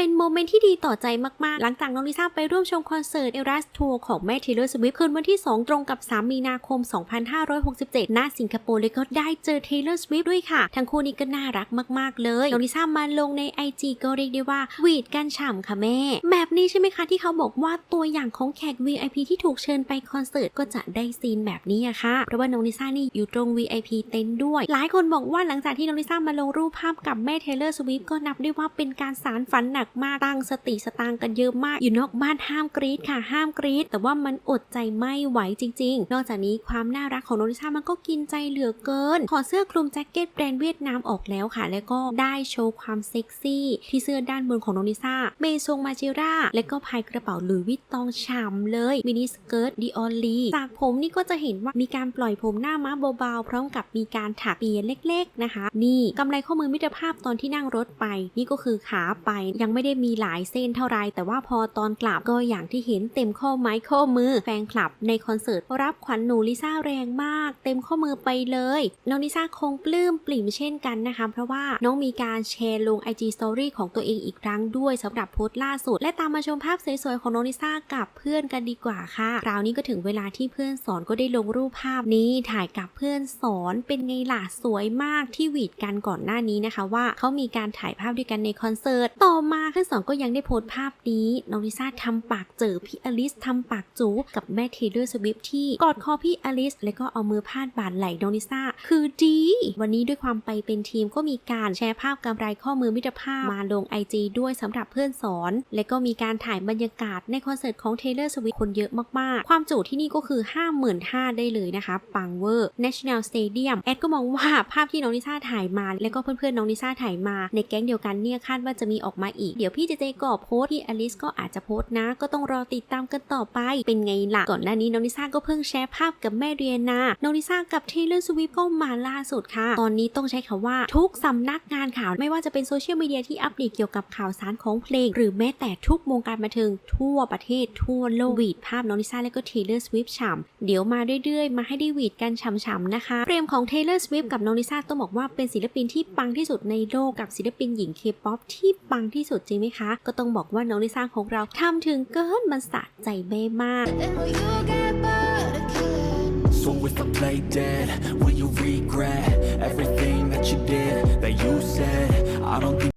เป็นโมเมนต์ที่ดีต่อใจมากๆ หลังจากน้องลิซ่าไปร่วมชมคอนเสิร์ตเอรัสทัวร์ของแม่ Taylor Swift คืนวันที่ 2 ตรงกับ 3 มีนาคม 2567 ณ สิงคโปร์เลยก็ได้เจอ Taylor Swift ด้วยค่ะ ทั้งคู่นี้ก็น่ารักมากๆ เลย น้องลิซ่ามาลงใน IG ก็เรียกได้ว่าหวีดกันฉ่ำค่ะแม่ แบบนี้ใช่ไหมคะที่เขาบอกว่าตัวอย่างของแขก VIP ที่ถูกเชิญไปคอนเสิร์ตก็จะได้ซีนแบบนี้อะค่ะ เพราะว่าน้องลิซ่านี่อยู่ตรง VIP เต็นท์ด้วย หลายคนบอกว่าหลังจากที่น้องลิซ่ามาลงรูปภาพกับแม่ Taylor Swift ก็นับได้ว่าเป็นการสารฝันหนักมากตั้งสติสตางกันเยอะมาก อยู่นอกบ้านห้ามกรี๊ดค่ะห้ามกรี๊ดแต่ว่ามันอดใจไม่ไหวจริง ๆ นอกจากนี้ความน่ารักของโน้องลิซ่ามันก็กินใจเหลือเกินขอเสื้อคลุมแจ็คเก็ตแบรนด์เวียดนามออกแล้วค่ะ แล้วก็ได้โชว์ความเซ็กซี่ ที่เสื้อด้านบนของโน้องลิซ่าเมซงมาจิราและก็พายกระเป๋าหลุยวิตตองฉ่ำเลยมินิสเกิร์ตดิออลลีจากผมนี่ก็จะเห็นว่ามีการปล่อยผมหน้าม้าเบาๆพร้อมกับมีการถักเปียนเล็ก ๆนะคะ นี่กำไรข้อมือมิตรภาพตอนที่นั่งรถไป นี่ก็คือขาไปยังไม่ไม่ได้มีหลายเส้นเท่าไร แต่ว่าพอตอนกลับก็อย่างที่เห็นเต็มข้อไม้ข้อมือ แฟนคลับในคอนเสิร์ตรับขวัญหนูลิซ่าแรงมาก เต็มข้อมือไปเลยน้องลิซ่าคงปลื้มปลิ่มเช่นกันนะคะ เพราะว่าน้องมีการแชร์ลง IG Story ของตัวเองอีกครั้งด้วยสำหรับโพสต์ล่าสุด และตามมาชมภาพสวยๆของน้องลิซ่ากับเพื่อนกันดีกว่าค่ะ คราวนี้ก็ถึงเวลาที่เพื่อนสอนก็ได้ลงรูปภาพนี้ถ่ายกับเพื่อนสอนเป็นไงล่ะสวยมากที่หวีดกันก่อนหน้านี้นะคะ ว่าเขามีการถ่ายภาพด้วยกันในคอนเสิร์ตต่อมาเพื่อนสอนก็ยังได้โพสต์ภาพนี้ น้องลิซ่าทำปากเจอพี่อลิสทำปากจูกับแม่เทเลอร์สวิฟที่กอดคอพี่อลิส แล้วก็เอามือพาดบ่าไหล่น้องลิซ่า คือดี วันนี้ด้วยความไปเป็นทีมก็มีการแชร์ภาพกำไรข้อมือมิตรภาพมาลง IG ด้วยสำหรับเพื่อนสอน และก็มีการถ่ายบรรยากาศในคอนเสิร์ตของ Taylor Swift คนเยอะมากๆ ความจุที่นี่ก็คือ 55,000ได้เลยนะคะ ปังเวอร์ National Stadium แอดก็มองว่าภาพที่น้องลิซ่าถ่ายมา และก็เพื่อนๆน้องลิซ่าถ่ายมา ในแก๊งเดียวกันเนี่ยคาดว่าจะมีออกมาอีกเดี๋ยวพี่เจเจก็โพสพี่อลิสก็อาจจะโพสนะ ก็ต้องรอติดตามกันต่อไป เป็นไงล่ะ ก่อนหน้านี้น้องลิซ่าก็เพิ่งแชร์ภาพกับแม่เรียนา น้องลิซ่ากับ Taylor Swift ก็มาล่าสุดค่ะ ตอนนี้ต้องใช้คำว่าทุกสำนักงานข่าว ไม่ว่าจะเป็นโซเชียลมีเดียที่อัปเดตเกี่ยวกับข่าวสารของเพลง หรือแม้แต่ทุกวงการบันเทิงทั่วประเทศทั่วโลกวีดภาพน้องลิซ่าและก็ Taylor Swift ฉ่ำเดี๋ยวมาเรื่อยๆ มาให้ได้วีดกันฉ่ำๆนะคะเฟรมของ Taylor Swift กับน้องลิซ่าต้องบอกว่าเป็นศิลปินที่ปังที่สุดในโลกกับศิลปินหญิง K-POP ที่ปังที่สุดดจริงไหมคะ ก็ต้องบอกว่าน้องลิซ่าของเราทำถึงเกินมันสะใจเบ้มาก So if I play dead, will you regret everything that you did, that you said? I don't think